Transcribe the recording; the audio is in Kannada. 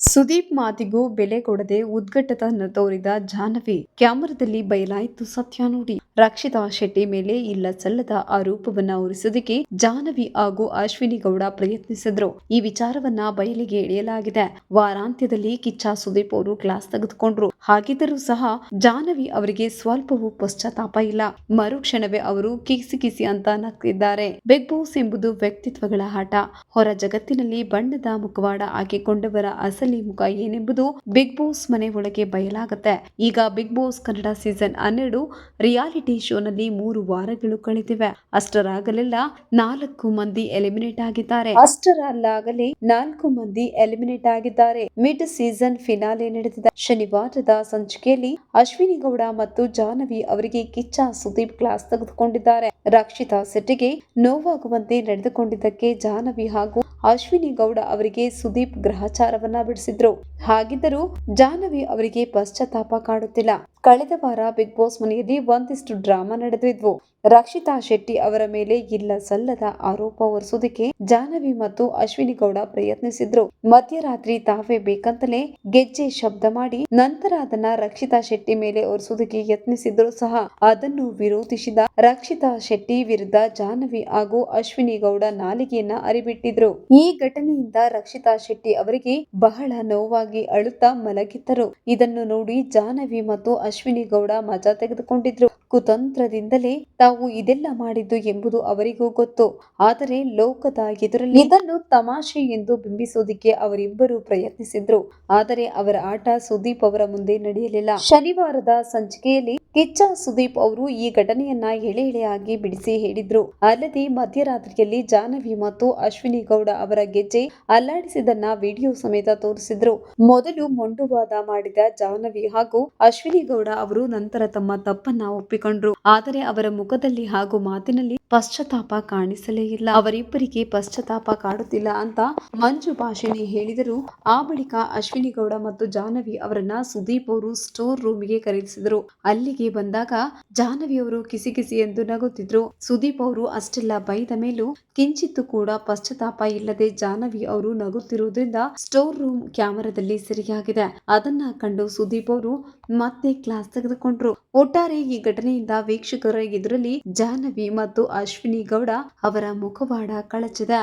ಸುದೀಪ್ ಮಾತಿಗೂ ಬೆಲೆ ಕೊಡದೆ ಉದ್ಗಟ್ಟತನ ತೋರಿದ ಜಾಹ್ನವಿ, ಕ್ಯಾಮರಾದಲ್ಲಿ ಬಯಲಾಯಿತು ಸತ್ಯ ನೋಡಿ. ರಕ್ಷಿತಾ ಶೆಟ್ಟಿ ಮೇಲೆ ಇಲ್ಲ ಸಲ್ಲದ ಆರೋಪವನ್ನ ಉರಿಸೋದಕ್ಕೆ ಜಾಹ್ನವಿ ಹಾಗೂ ಅಶ್ವಿನಿ ಗೌಡ ಪ್ರಯತ್ನಿಸಿದ್ರು. ಈ ವಿಚಾರವನ್ನ ಬಯಲಿಗೆ ಎಳೆಯಲಾಗಿದೆ. ವಾರಾಂತ್ಯದಲ್ಲಿ ಕಿಚ್ಚ ಸುದೀಪ್ ಅವರು ಕ್ಲಾಸ್ ತೆಗೆದುಕೊಂಡ್ರು. ಹಾಗಿದ್ದರೂ ಸಹ ಜಾಹ್ನವಿ ಅವರಿಗೆ ಸ್ವಲ್ಪವೂ ಪಶ್ಚಾತ್ತಾಪ ಇಲ್ಲ. ಮರುಕ್ಷಣವೇ ಅವರು ಕಿಸಿ ಕಿಸಿ ಅಂತ ನಗ್ತಿದ್ದಾರೆ. ಬಿಗ್ ಬಾಸ್ ಎಂಬುದು ವ್ಯಕ್ತಿತ್ವಗಳ ಆಟ ಹೊರ ಜಗತ್ತಿನಲ್ಲಿ ಬಣ್ಣದ ಮುಖವಾಡ ಹಾಕಿಕೊಂಡವರ ಅಸಲಿ ಮುಖ ಏನೆಂಬುದು ಬಿಗ್ ಬಾಸ್ ಮನೆ ಒಳಗೆ ಬಯಲಾಗುತ್ತೆ. ಈಗ ಬಿಗ್ ಬಾಸ್ ಕನ್ನಡ ಸೀಸನ್ ಹನ್ನೆರಡು ರಿಯಾಲಿಟಿ ಶೋನಲ್ಲಿ ಮೂರು ವಾರಗಳು ಕಳೆದಿವೆ. ಅಷ್ಟರಾಗಲೆಲ್ಲ ನಾಲ್ಕು ಮಂದಿ ಎಲಿಮಿನೇಟ್ ಆಗಿದ್ದಾರೆ. ಅಷ್ಟರಲ್ಲಾಗಲೇ ನಾಲ್ಕು ಮಂದಿ ಎಲಿಮಿನೇಟ್ ಆಗಿದ್ದಾರೆ. ಮಿಡ್ ಸೀಸನ್ ಫಿನಾಲೆ ನಡೆದಿದೆ. ಶನಿವಾರದ ಸಂಚಿಕೆಯಲ್ಲಿ ಅಶ್ವಿನಿ ಗೌಡ ಮತ್ತು ಜಾಹ್ನವಿ ಅವರಿಗೆ ಕಿಚ್ಚ ಸುದೀಪ್ ಕ್ಲಾಸ್ ತೆಗೆದುಕೊಂಡಿದ್ದಾರೆ. ರಕ್ಷಿತಾ ಶೆಟ್ಟಿಗೆ ನೋವಾಗುವಂತೆ ನಡೆದುಕೊಂಡಿದ್ದಕ್ಕೆ ಜಾಹ್ನವಿ ಹಾಗೂ ಅಶ್ವಿನಿ ಗೌಡ ಅವರಿಗೆ ಸುದೀಪ್ ಗ್ರಹಚಾರವನ್ನ ಬಿಡಿಸಿದ್ರು. ಹಾಗಿದ್ದರೂ ಜಾಹ್ನವಿ ಅವರಿಗೆ ಪಶ್ಚಾತ್ತಾಪ ಕಾಡುತ್ತಿಲ್ಲ. ಕಳೆದ ವಾರ ಬಿಗ್ ಬಾಸ್ ಮನೆಯಲ್ಲಿ ಒಂದಿಷ್ಟು ಡ್ರಾಮಾ ನಡೆದಿದ್ವು. ರಕ್ಷಿತಾ ಶೆಟ್ಟಿ ಅವರ ಮೇಲೆ ಇಲ್ಲ ಸಲ್ಲದ ಆರೋಪ ಹೊರಿಸೋದಕ್ಕೆ ಜಾಹ್ನವಿ ಮತ್ತು ಅಶ್ವಿನಿ ಗೌಡ ಪ್ರಯತ್ನಿಸಿದ್ರು. ಮಧ್ಯರಾತ್ರಿ ತಾವೇ ಬೇಕಂತಲೇ ಗೆಜ್ಜೆ ಶಬ್ದ ಮಾಡಿ ನಂತರ ಅದನ್ನ ರಕ್ಷಿತಾ ಶೆಟ್ಟಿ ಮೇಲೆ ಹೊರಿಸೋದಕ್ಕೆ ಯತ್ನಿಸಿದ್ರು ಸಹ. ಅದನ್ನು ವಿರೋಧಿಸಿದ ರಕ್ಷಿತಾ ಶೆಟ್ಟಿ ವಿರುದ್ಧ ಜಾಹ್ನವಿ ಹಾಗೂ ಅಶ್ವಿನಿ ಗೌಡ ನಾಲಿಗೆಯನ್ನ ಅರಿಬಿಟ್ಟಿದ್ರು. ಈ ಘಟನೆಯಿಂದ ರಕ್ಷಿತಾ ಶೆಟ್ಟಿ ಅವರಿಗೆ ಬಹಳ ನೋವಾಗಿ ಅಳುತ್ತಾ ಮಲಗಿದ್ದರು. ಇದನ್ನು ನೋಡಿ ಜಾಹ್ನವಿ ಮತ್ತು ಅಶ್ವಿನಿ ಗೌಡ ಮಜಾ ತೆಗೆದುಕೊಂಡಿದ್ರು. ಕುತಂತ್ರದಿಂದಲೇ ತಾವು ಇದೆಲ್ಲ ಮಾಡಿದ್ದು ಎಂಬುದು ಅವರಿಗೂ ಗೊತ್ತು. ಆದರೆ ಲೋಕದ ಎದುರಲ್ಲಿ ಇದನ್ನು ತಮಾಷೆ ಎಂದು ಬಿಂಬಿಸೋದಿಕ್ಕೆ ಅವರಿಬ್ಬರು ಪ್ರಯತ್ನಿಸಿದ್ರು. ಆದರೆ ಅವರ ಆಟ ಸುದೀಪ್ ಅವರ ಮುಂದೆ ನಡೆಯಲಿಲ್ಲ. ಶನಿವಾರದ ಸಂಚಿಕೆಯಲ್ಲಿ ಕಿಚ್ಚ ಸುದೀಪ್ ಅವರು ಈ ಘಟನೆಯನ್ನ ಎಳೆ ಎಳೆಯಾಗಿ ಬಿಡಿಸಿ ಹೇಳಿದ್ರು. ಅಲ್ಲದೆ ಮಧ್ಯರಾತ್ರಿಯಲ್ಲಿ ಜಾಹ್ನವಿ ಮತ್ತು ಅಶ್ವಿನಿ ಗೌಡ ಅವರ ಗೆಜ್ಜೆ ಅಲ್ಲಾಡಿಸಿದನ್ನ ವಿಡಿಯೋ ಸಮೇತ ತೋರಿಸಿದ್ರು. ಮೊದಲು ಮೊಂಡುವಾದ ಮಾಡಿದ ಜಾಹ್ನವಿ ಹಾಗೂ ಅಶ್ವಿನಿ ಗೌಡ ಅವರು ನಂತರ ತಮ್ಮ ತಪ್ಪನ್ನ ಒಪ್ಪಿಕೊಂಡ್ರು. ಆದರೆ ಅವರ ಮುಖದಲ್ಲಿ ಹಾಗೂ ಮಾತಿನಲ್ಲಿ ಪಶ್ಚಾತ್ತಾಪ ಕಾಣಿಸಲೇ ಇಲ್ಲ. ಅವರಿಬ್ಬರಿಗೆ ಪಶ್ಚಾತ್ತಾಪ ಕಾಡುತ್ತಿಲ್ಲ ಅಂತ ಮಂಜು ಭಾಷಿಣಿ ಹೇಳಿದರು. ಆ ಬಳಿಕ ಅಶ್ವಿನಿ ಗೌಡ ಮತ್ತು ಜಾಹ್ನವಿ ಅವರನ್ನ ಸುದೀಪ್ ಅವರು ಸ್ಟೋರ್ ರೂಮ್ಗೆ ಕರೆಸಿದರು ಅಲ್ಲಿಗೆ ಬಂದಾಗ ಜಾಹ್ನವಿ ಅವರು ಕಿಸಿ ಕಿಸಿ ಎಂದು ನಗುತ್ತಿದ್ರು. ಸುದೀಪ್ ಅವರು ಅಷ್ಟೆಲ್ಲ ಬೈದ ಮೇಲೂ ಕಿಂಚಿತ್ತು ಕೂಡ ಪಶ್ಚಾತ್ತಾಪ ಇಲ್ಲದೆ ಜಾಹ್ನವಿ ಅವರು ನಗುತ್ತಿರುವುದರಿಂದ ಸ್ಟೋರ್ ರೂಮ್ ಕ್ಯಾಮೆರಾದಲ್ಲಿ ಸೆರೆಯಾಗಿದೆ. ಅದನ್ನ ಕಂಡು ಸುದೀಪ್ ಅವರು ಮತ್ತೆ ಕ್ಲಾಸ್ ತೆಗೆದುಕೊಂಡ್ರು. ಒಟ್ಟಾರೆ ಈ ಘಟನೆಯಿಂದ ವೀಕ್ಷಕರ ಎದುರಲ್ಲಿ ಜಾಹ್ನವಿ ಮತ್ತು ಅಶ್ವಿನಿ ಗೌಡ ಅವರ ಮುಖವಾಡ ಕಳಚಿದೆ.